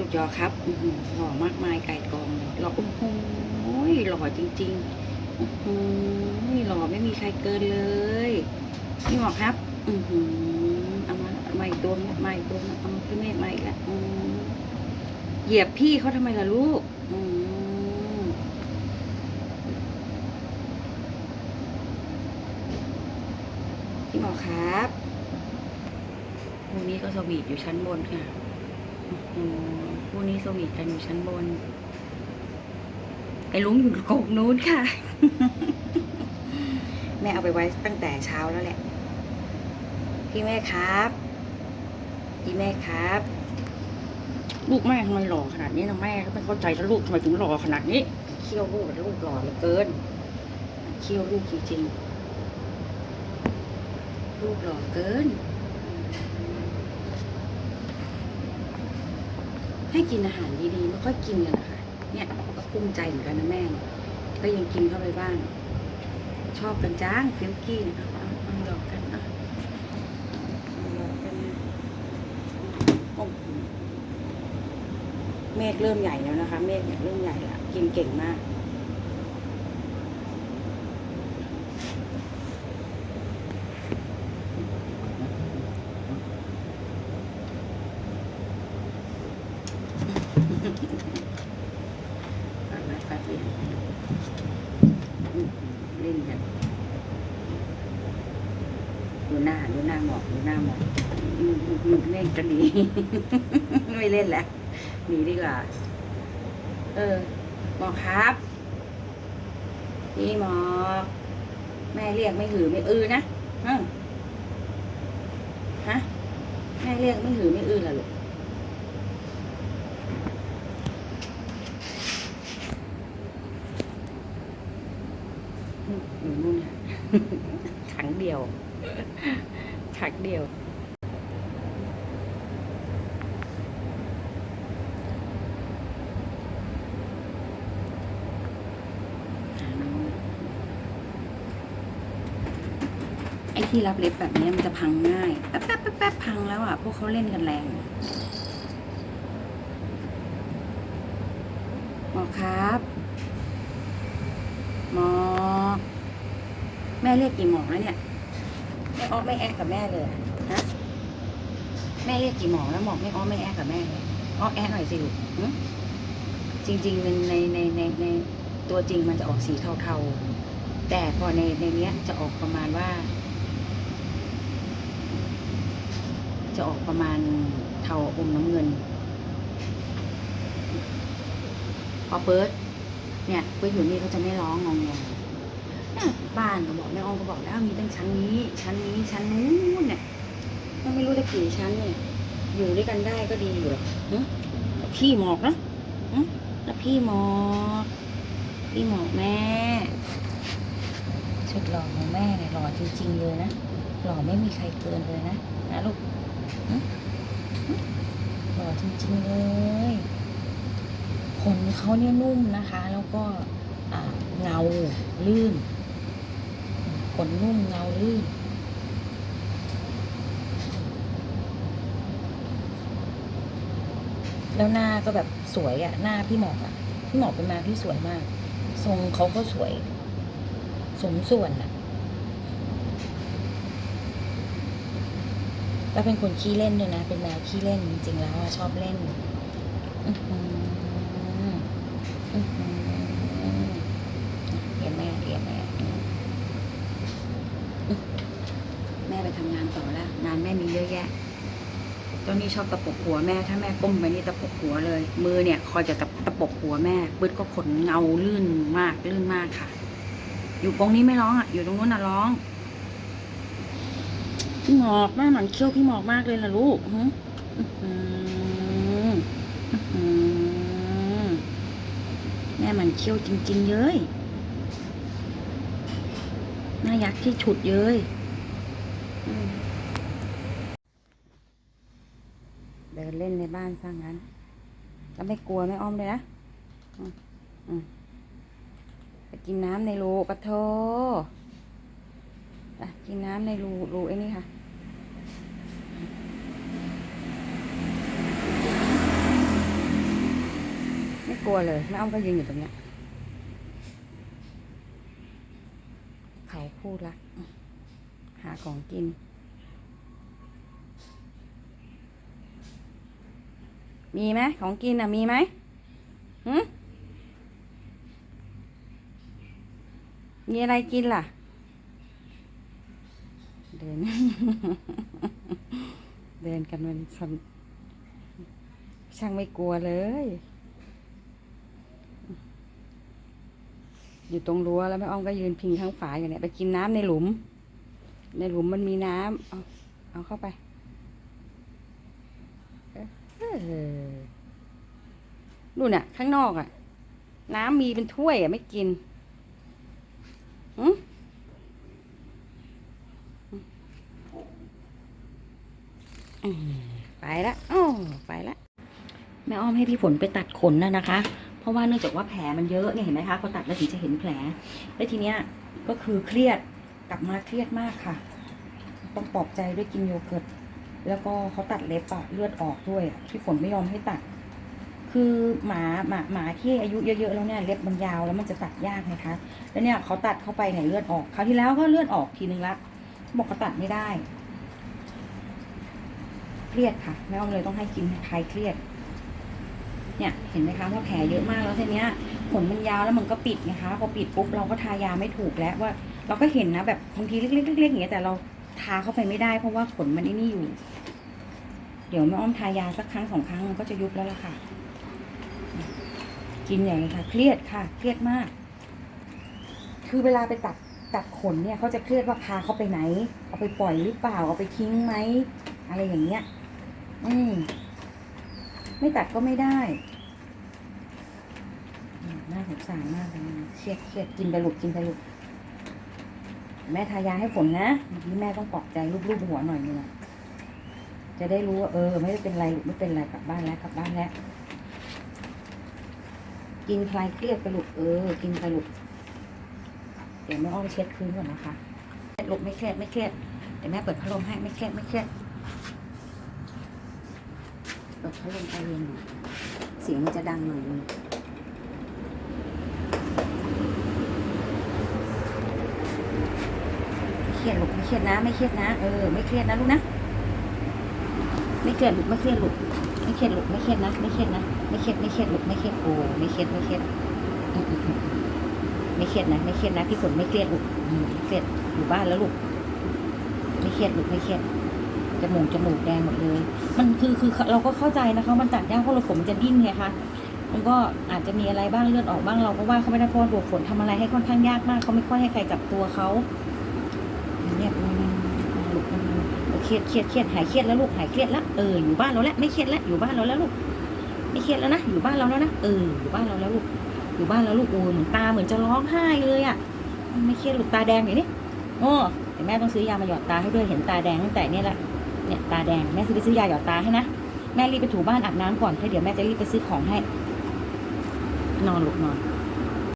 สุดยอดครับหล่อมากมายไก่กองเลยหล่อโอ้โหหล่อจริงๆโอ้โหหล่อไม่มีใครเกินเลยพี่หมอครับอือหือเอามาเอามาอีกตัวนะมาอีกตัวนะเอามาพี่เมฆมาอีกแล้วอืมเหยียบพี่เขาทำไมล่ะลูกอืพี่หมอครับคู่นี้ก็สวีทอยู่ชั้นบนค่ะ คู่นี้สวีทกันอยู่ชั้นบน ไอ้ลุงอยู่กกนู้นค่ะ แม่เอาไปไว้ตั้งแต่เช้าแล้วแหละ พี่แม่ครับ พี่แม่ครับ ลูกแม่ทำไมหล่อขนาดนี้นะแม่ก็ไม่เข้าใจแล้วลูกทำไมถึงหล่อขนาดนี้เคี่ยวลูกกับลูกหล่อเหลือเกินเคี่ยวลูกจริงๆลูกหล่อเกิน ให้กินอาหารดีๆไม่ค่อยกินกันนะคะเนี่ยก็กุ้มใจเหมือนกันนะแม่เนี่ยก็ยังกินเข้าไปบ้าง ชอบกันจ้างฟิลกี้เนี่ยเอาหยอกกันเอาเอาหยอกกันนะโอ้เมฆเริ่มใหญ่แล้วนะคะ เมฆเนี่ยเริ่มใหญ่ละกินเก่งมาก ฟาดไม้ฟาดเหรียญอืมเล่นกัน ดู หน้าดูหน้าหมอกดูหน้าหมอกอืมอืมอืมเล่นกันหนีไม่เล่นแล้วหนีดีกว่า เออ หมอกครับ พี่หมอกแม่เรียกไม่หือไม่อือนะฮะฮะแม่เรียกไม่หือไม่อือล่ะลูกอยู่นู่นขังเดียว ถังเดียว ไอ้ที่รับเล็บแบบนี้มันจะพังง่ายแป๊บแป๊บแป๊บแป๊บพังแล้วอะ พวกเขาเล่นกันแรงหมอครับหมอ แม่เรียกกี่หมอแล้วเนี่ย อ้อไม่แอกกับแม่เลยอะฮะแม่เรียกกี่หมอแล้วหมอไม่อ้อไม่แอกกับแม่เลยอ้อแอกหน่อยสิลูกจริงๆในในในในในตัวจริงมันจะออกสีเทาๆแต่พอในในเนี้ยจะออกประมาณว่า จะออกประมาณเทาอมน้ำเงินพอเปิดเนี่ยเพื่อยู่นี่เขาจะไม่ร้องงองแงเนี่ย บ้านก็บอกแม่อองก็บอกแล้วมีตั้งชั้นนี้ ชั้นนี้ชั้นนู้นเนี่ยก็ไม่รู้ได้กี่ชั้นเนี่ย อยู่ด้วยกันได้ก็ดีอยู่หรอกพี่หมอกนะแล้วพี่หมอกพี่หมอกแม่ชุดหล่อของแม่เนี่ยหล่อจริงๆเลยนะหล่อไม่มีใครเกินเลยนะนะลูกหล่อจริงๆเลยขนเขาเนี่ยนุ่มนะคะ แล้วก็เงาลื่น นนุ่มเงาลื่น แล้วหน้าก็แบบสวยอะ่ะ หน้าพี่หมอกอะ่ะ พี่หมอกเป็นมาที่สวยมาก ทรงเขาก็สวย สมส่วนอะ่ะแล้วเป็นคนขี้เล่นด้วยนะ เป็นแมวขี้เล่นจริงๆแล้วชอบเล่น อื้อหือ อื้อหือเรียนแม่เรียนแม่อื้อแม่ไป ทำงานต่อแล้วงานแม่มีเยอะแยะตอนนี้ชอบตะปบหัวแม่ ถ้าแม่ก้มไปนี่ตะปบหัวเลย มือเนี่ย คอยจะตะตะปบหัวแม่ปืดก็ขนเงาลื่นมากลื่นมากค่ะ อยู่ตรงนี้ไม่ร้องอะอยู่ตรงนู้นน่ะร้องพี่หมอกแม่หมันเคี้ยวพี่หมอกมากเลยล่ะลูกแม่มันเคี้ยวจริง ๆ เย้ยน่ายักษ์ที่ฉุดเย้ย เดินเล่นในบ้านซะงั้น แล้วไม่กลัวไม่อ้อมเลยนะอืมอืมไปกินน้ำในรูปะโทไปกินน้ำในรูรูไอ้นี่ค่ะไม่กลัวเลยแม่อ้อมก็ยืนอยู่ตรงเนี้ย เขาคู่รัก หาของกิน มีไหมของกินอะ มีไหมหืมมีอะไรกินล่ะ เดิน เดินกันมันสันช่างไม่กลัวเลย อยู่ตรงรั้วแล้วแม่อ้อมก็ยืนพิงข้างฝาอยู่เนี่ย ไปกินน้ำในหลุม ในหลุมมันมีน้ำเอาเอาเข้าไปเออนู่นน่ะ ข้างนอกอะ น้ำมีเป็นถ้วยอะ ไม่กินอืมไปละโอ้ไปละ แม่อ้อมให้พี่ฝนไปตัดขนนะนะคะ เพราะว่าเนื่องจากว่าแผลมันเยอะเนี่ยเห็นไหมคะพอตัดแล้วถึงจะเห็นแผล แล้วทีเนี้ยก็คือเครียด กลับมาเครียดมากค่ะ ต้องปลอบใจด้วยกินโยเกิร์ตแล้วก็เขาตัดเล็บอะเลือดออกด้วยอะที่ฝนไม่ยอมให้ตัด คือหมาหมาหมาที่อายุเยอะๆแล้วเนี่ยเล็บมันยาวแล้วมันจะตัดยากไงคะ แล้วเนี่ยเขาตัดเข้าไปเนี่ยเลือดออกคราวที่แล้วก็เลือดออกทีนึงละบอกเขาตัดไม่ได้ เครียดค่ะแม่อ้อมเลยต้องให้กินคลายเครียด เนี่ยเห็นไหมคะว่าแผลเยอะมากแล้วทีเนี้ยขนมันยาวแล้วมันก็ปิดไงคะพอปิดปุ๊บเราก็ทายาไม่ถูกแล้วว่า เราก็เห็นนะแบบบางทีเล็กๆๆอย่างเงี้ยแต่เราทาเข้าไปไม่ได้เพราะว่าขนมันไอ้นี่อยู่ เดี๋ยวแม่อ้อมทายาสักครั้งสองครั้งมันก็จะยุบแล้วล่ะค่ะ กินใหญ่เลยค่ะ เครียดค่ะ เครียดมาก คือเวลาไปตัดตัดขนเนี่ยเขาจะเครียดว่าพาเขาไปไหน เอาไปปล่อยหรือเปล่า เอาไปทิ้งไหมอะไรอย่างเงี้ย อืม ไม่ตัดก็ไม่ได้น่าสงสารมากเลยเครียดเครียดกินไปหลูกกินไปหลูก แม่ทายาให้ฝนนะเมื่อกี้แม่ต้องปลอบใจลูบๆหัวหน่อยนึงอะจะได้รู้ว่าเออ ไม่ได้เป็นไรลูกไม่เป็นไรกลับบ้านแล้วกลับบ้านแล้วกินคลายเครียดไปลูกเออ กินไปลูกเดี๋ยวแม่อ้อมเช็ดพื้นก่อนนะคะเครียดลูกไม่เครียดไม่เครียดเดี๋ยวแม่เปิดพัดลมให้ไม่เครียดไม่เครียดเปิดพัดลมไปเย็นหน่อยเสียงมันจะดังหน่อยนึงไม่ เครียดลูกไม่เครียดนะ ไม่เครียดนะ เออ ไม่เครียดนะลูกนะ ไม่เครียดลูกไม่เครียดลูกไม่เครียดลูกไม่เครียดนะ ไม่เครียดนะ ไม่เครียดไม่เครียดลูกไม่เครียดโอ้ไม่เครียดไม่เครียดไม่เครียดนะ ไม่เครียดนะพี่ฝนไม่เครียดลูกเครียดอยู่บ้านแล้วลูก ไม่เครียดลูกไม่เครียดจมูกจมูกแดงหมดเลย มันคือคือเราก็เข้าใจนะคะ มันตัดยากเพราะเราผมมันจะดิ้นไงคะมันก็อาจจะมีอะไรบ้างเลือดออกบ้างเราก็ว่าเขาไม่ได้เพราะว่าตัวฝนทำอะไรให้ค่อนข้างยากมากเขาไม่ค่อยให้ใครจับตัวเขา เนี่ยลูกเครียดเครียดเครียดหายเครียดแล้วลูกหายเครียดแล้วเอออยู่บ้านเราแล้วไม่เครียดแล้วอยู่บ้านเราแล้วลูกไม่เครียดแล้วนะอยู่บ้านเราแล้วนะเอออยู่บ้านเราแล้วลูกอยู่บ้านเราลูกโอ้เหมือนตาเหมือนจะร้องไห้เลยอะไม่เครียดลูกตาแดงอย่างนี้โอ้แต่แม่ต้องซื้อยามาหยอดตาให้ด้วยเห็นตาแดงตั้งแต่เนี่ยแหละเนี่ยตาแดงแม่ซื้อไปซื้อยาหยอดตาให้นะแม่รีบไปถูบ้านอาบน้ำก่อนแล้วเดี๋ยวแม่จะรีบไปซื้อของให้ นอนลูกนอน